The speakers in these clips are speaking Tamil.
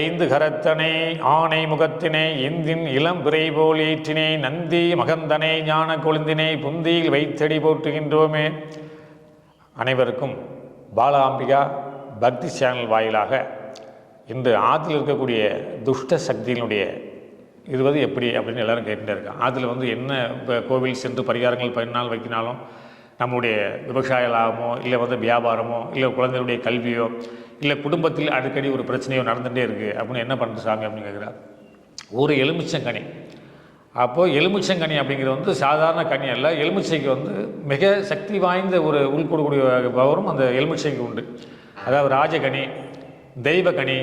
ஐந்து கரத்தனை ஆணை முகத்தினை இந்தின் இளம் பிறை போல் ஏற்றினை நந்தி மகந்தனை ஞான கொழுந்தினை புந்தியில் வைத்தடி போற்றுகின்றோமே. அனைவருக்கும் பாலாம்பிகா பக்தி சேனல் வாயிலாக இன்று ஆற்றில் இருக்கக்கூடிய துஷ்ட சக்தியினுடைய இருவது எப்படி அப்படின்னு எல்லாரும் கேட்டுட்டே இருக்காங்க. ஆற்றில் வந்து என்ன இப்போ கோவில் சென்று பரிகாரங்கள் பதினாள் வைக்கினாலும் நம்முடைய விவசாய லாபமோ இல்லை வந்து வியாபாரமோ இல்லை குழந்தைகளுடைய கல்வியோ இல்லை குடும்பத்தில் அடிக்கடி ஒரு பிரச்சனையோ நடந்துகிட்டே இருக்குது அப்படின்னு என்ன பண்ணுறது சாமி அப்படின்னு கேட்குறாரு. ஒரு எலுமிச்சங்கனி அப்போது எலுமிச்சங்கனி அப்படிங்கிறது வந்து சாதாரண கனி அல்ல. எலுமிச்சைக்கு வந்து மிக சக்தி வாய்ந்த ஒரு உள்கூடக்கூடிய பவரும் அந்த எலுமிச்சைக்கு உண்டு. அதாவது ராஜகனி தெய்வகனி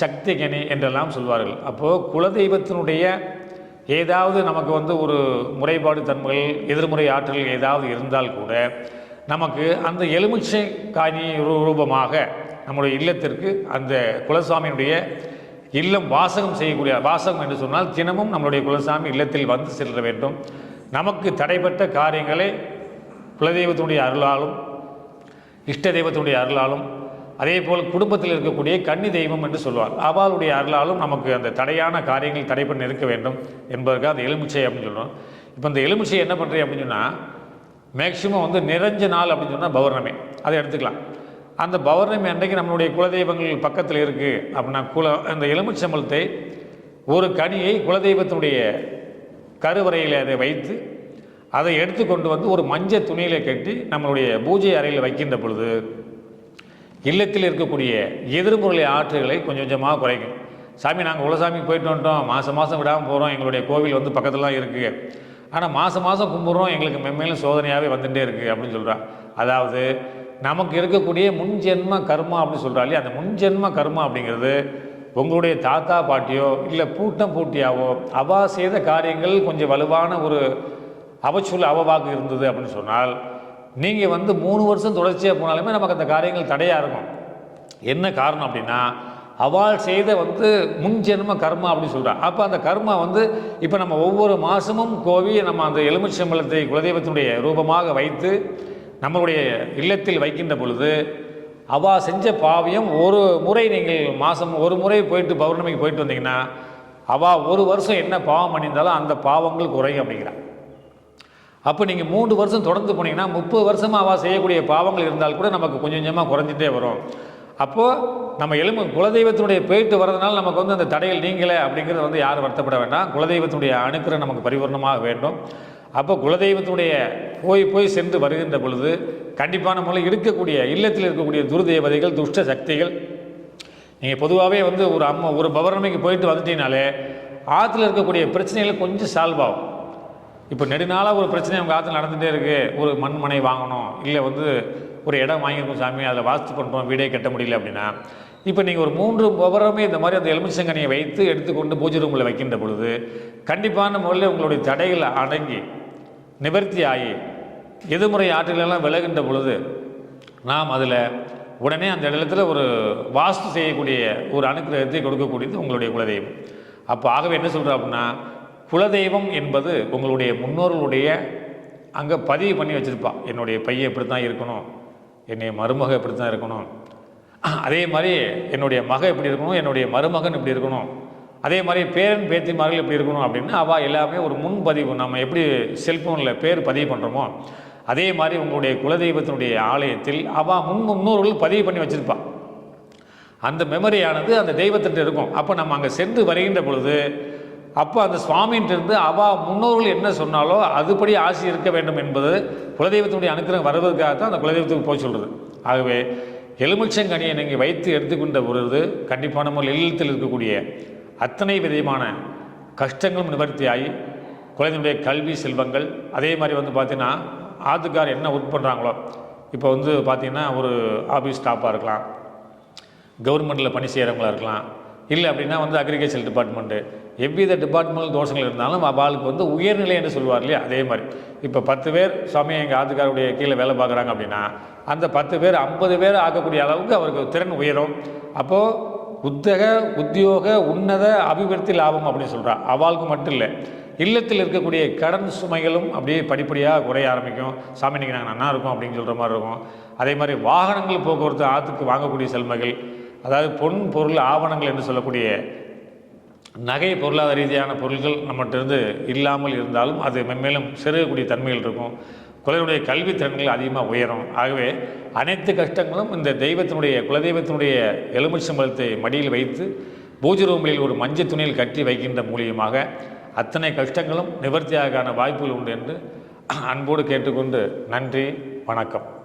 சக்தி கனி என்றெல்லாம் சொல்வார்கள். அப்போது குலதெய்வத்தினுடைய ஏதாவது நமக்கு வந்து ஒரு முறைப்பாடு தன்மைகள் எதிர்முறை ஆற்றல் ஏதாவது இருந்தால் கூட நமக்கு அந்த எலுமிச்சை காணி ரூபமாக நம்முடைய இல்லத்திற்கு அந்த குலசாமியினுடைய இல்லம் வாசகம் செய்யக்கூடிய வாசகம் என்று சொன்னால் தினமும் நம்மளுடைய குலசாமி இல்லத்தில் வந்து செல்ல வேண்டும். நமக்கு தடைப்பட்ட காரியங்களை குலதெய்வத்தினுடைய அருளாலும் இஷ்ட தெய்வத்தினுடைய அருளாலும் அதே போல் குடும்பத்தில் இருக்கக்கூடிய கன்னி தெய்வம் என்று சொல்வார். அவளுடைய அருளாலும் நமக்கு அந்த தடையான காரியங்கள் தடைப்பட்டு இருக்க வேண்டும் என்பதற்காக அந்த எலுமிச்சை அப்படின்னு சொல்கிறோம் இப்போ இந்த எலுமிச்சை என்ன பண்ணுறேன் அப்படின்னு சொன்னால் மேக்சிமம் வந்து நிறைஞ்ச நாள் அப்படின்னு சொன்னால் பௌர்ணமி. அதை எடுத்துக்கலாம். அந்த பௌர்ணமி அன்றைக்கு நம்மளுடைய குலதெய்வங்கள் பக்கத்தில் இருக்குது அப்படின்னா குல அந்த எலுமிச்சம்பழத்தை ஒரு கனியை குலதெய்வத்தினுடைய கருவறையில் அதை வைத்து அதை எடுத்து கொண்டு வந்து ஒரு மஞ்சள் துணியில் கட்டி நம்மளுடைய பூஜை அறையில் வைக்கின்ற பொழுது இல்லத்தில் இருக்கக்கூடிய எதிர்முறை ஆற்றுகளை கொஞ்சம் கொஞ்சமாக குறைக்கும். சாமி நாங்கள் குலசாமிக்கு போயிட்டு வந்துட்டோம். மாதம் மாதம் விடாமல் போகிறோம் எங்களுடைய கோவில் வந்து பக்கத்துலாம் இருக்குது ஆனால் மாதம் மாதம் கும்பிட்றோம். எங்களுக்கு மென்மேலும் சோதனையாகவே வந்துகிட்டே இருக்குது அப்படின்னு சொல்கிறா அதாவது நமக்கு இருக்கக்கூடிய முன்ஜென்ம கர்மா அப்படின்னு சொல்கிறாலே அந்த முன்ஜென்ம கர்மா அப்படிங்கிறது உங்களுடைய தாத்தா பாட்டியோ இல்லை பூட்டம் பூட்டியாவோ அவா செய்த காரியங்கள் கொஞ்சம் வலுவான ஒரு அவச்சொல் அவவாக்கு இருந்தது அப்படின்னு சொன்னால் நீங்கள் வந்து மூணு வருஷம் தொடர்ச்சியாக போனாலுமே நமக்கு அந்த காரியங்கள் தடையாக இருக்கும். என்ன காரணம் அப்படின்னா அவள் செய்த வந்து முன்ஜென்ம கர்மா அப்படின்னு சொல்கிறான் அப்போ அந்த கர்மா வந்து இப்போ நம்ம ஒவ்வொரு மாதமும் கோவி நம்ம அந்த எலுமிச்சம்பழத்தை குலதெய்வத்தினுடைய ரூபமாக வைத்து நம்மளுடைய இல்லத்தில் வைக்கின்ற பொழுது அவா செஞ்ச பாவியம் ஒரு முறை நீங்கள் மாதம் ஒரு முறை போயிட்டு பௌர்ணமிக்கு போயிட்டு வந்தீங்கன்னா அவா ஒரு வருஷம் என்ன பாவம் பண்ணியிருந்தாலும் அந்த பாவங்கள் குறையும் அப்படிங்கிறான் அப்போ நீங்கள் மூன்று வருஷம் தொடர்ந்து போனீங்கன்னா முப்பது வருஷமாக அவள் செய்யக்கூடிய பாவங்கள் இருந்தால் கூட நமக்கு கொஞ்சம் கொஞ்சமாக குறைஞ்சிட்டே வரும். அப்போது நம்ம எலும்பு குலதெய்வத்தினுடைய போயிட்டு வரதுனால நமக்கு வந்து அந்த தடைகள் நீங்களே அப்படிங்கிறது வந்து யாரும் வருத்தப்பட வேண்டாம். குலதெய்வத்தினுடைய அணுக்கிற நமக்கு பரிபூர்ணமாக வேண்டும். அப்போ குலதெய்வத்தினுடைய போய் போய் சென்று வருகின்ற பொழுது கண்டிப்பான முறையில் இருக்கக்கூடிய இல்லத்தில் இருக்கக்கூடிய துர்தேவதைகள் துஷ்ட சக்திகள் நீங்கள் பொதுவாகவே வந்து ஒரு அம்மா ஒரு பௌர்ணமிக்கு போயிட்டு வந்துட்டீங்கனாலே ஆற்றுல இருக்கக்கூடிய பிரச்சனைகள் கொஞ்சம் சால்வ் ஆகும். இப்போ நெடுநாளாக ஒரு பிரச்சனை அவங்க ஆற்றுல நடந்துகிட்டே இருக்குது ஒரு மண்மனை வாங்கணும். இல்லை வந்து ஒரு இடம் வாங்கியிருக்கோம் சாமி அதில் வாஸ்து பண்ணுறோம் வீடே கட்ட முடியல அப்படின்னா இப்போ நீங்கள் ஒரு மூன்று பவரமே இந்த மாதிரி அந்த எலுமிச்சங்கனியை வைத்து எடுத்துக்கொண்டு பூஜை ரூமில் வைக்கின்ற பொழுது கண்டிப்பான முறையில் உங்களுடைய தடைகள் அடங்கி நிவர்த்தி ஆகி எதிர்முறை ஆற்றிலெல்லாம் விலகின்ற பொழுது நாம் அதில் உடனே அந்த இடத்துல ஒரு வாஸ்து செய்யக்கூடிய ஒரு அனுக்கிரகத்தை கொடுக்கக்கூடியது உங்களுடைய குலதெய்வம். அப்போ ஆகவே என்ன சொல்கிறோம் அப்படின்னா குலதெய்வம் என்பது உங்களுடைய முன்னோர்களுடைய அங்கே பதிவு பண்ணி வச்சுருப்பா. என்னுடைய பையன் இப்படி தான் இருக்கணும். என்னுடைய மருமக இப்படி தான் இருக்கணும். அதே மாதிரி என்னுடைய மக எப்படி இருக்கணும். என்னுடைய மருமகன் இப்படி இருக்கணும். அதே மாதிரி பேரன் பேத்திமார்கள் எப்படி இருக்கணும் அப்படின்னு அவள் எல்லாமே ஒரு முன்பதிவு. நம்ம எப்படி செல்ஃபோனில் பேர் பதிவு பண்ணுறோமோ அதே மாதிரி உங்களுடைய குலதெய்வத்தினுடைய ஆலயத்தில் அவள் முன் முன்னோர்கள் பதிவு பண்ணி வச்சுருப்பாள் அந்த மெமரியானது அந்த தெய்வத்திட்ட இருக்கும். அப்போ நம்ம அங்கே சென்று வருகின்ற பொழுது அப்போ அந்த சுவாமின்ட்டிருந்து அவ முன்னோர்கள் என்ன சொன்னாலோ அதுபடி ஆசி இருக்க வேண்டும் என்பது குலதெய்வத்தினுடைய அனுக்கிரகம் வருவதற்காக தான் அந்த குலதெய்வத்துக்கு போய் சொல்கிறது ஆகவே எலுமிச்சங்கனியை நீங்கள் வைத்து எடுத்துக்கொண்ட பொழுது கண்டிப்பான முறையில் இல்லத்தில் இருக்கக்கூடிய அத்தனை விதமான கஷ்டங்களும் நிவர்த்தியாகி குழந்தையுடைய கல்வி செல்வங்கள் அதே மாதிரி வந்து பார்த்திங்கன்னா ஆத்துக்கார் என்ன ஒர்க் பண்ணுறாங்களோ இப்போ வந்து பார்த்திங்கன்னா ஒரு ஆஃபீஸ் ஸ்டாஃபாக இருக்கலாம் கவர்மெண்ட்டில் பணி செய்கிறவங்களா இருக்கலாம் இல்லை அப்படின்னா வந்து அக்ரிகல்ச்சர் டிபார்ட்மெண்ட்டு எவ்வித டிபார்ட்மெண்டல் தோஷங்கள் இருந்தாலும் அவளுக்கு வந்து உயர்நிலை என்று சொல்லுவார் இல்லையா? அதே மாதிரி. இப்போ பத்து பேர் சுவாமி எங்கள் ஆத்துக்காருடைய கீழே வேலை பார்க்குறாங்க அப்படின்னா அந்த பத்து பேர் ஐம்பது பேர் ஆக்கக்கூடிய அளவுக்கு அவருக்கு திறன் உயரும். அப்போது உத்தக உத்தியோக உன்னத அபிவிருத்தி லாபம் அப்படின்னு சொல்கிறா அவளுக்கு மட்டும் இல்லை. இல்லத்தில் இருக்கக்கூடிய கடன் சுமைகளும் அப்படியே படிப்படியாக குறைய ஆரம்பிக்கும். சாமி இன்னைக்கு நாங்கள் நல்லா இருக்கோம் அப்படின்னு சொல்கிற மாதிரி இருக்கும். அதே மாதிரி வாகனங்கள் போக்குவரத்து ஆற்றுக்கு வாங்கக்கூடிய செல்மைகள் அதாவது பொன் பொருள் ஆவணங்கள் என்று சொல்லக்கூடிய நகை பொருளாதார ரீதியான பொருட்கள் நம்மகிட்டருந்து இல்லாமல் இருந்தாலும் அது மென்மேலும் செருகக்கூடிய தன்மைகள் இருக்கும். குழந்தையுடைய கல்வி திறன்கள் அதிகமாக உயரும். ஆகவே அனைத்து கஷ்டங்களும் இந்த தெய்வத்தினுடைய குலதெய்வத்தினுடைய எலுமிச்சம்பழத்தை மடியில் வைத்து பூஜை ரூமில் ஒரு மஞ்சள் துணியில் கட்டி வைக்கின்ற மூலியமாக அத்தனை கஷ்டங்களும் நிவர்த்தியாகான வாய்ப்புகள் உண்டு என்று அன்போடு கேட்டுக்கொண்டு நன்றி வணக்கம்.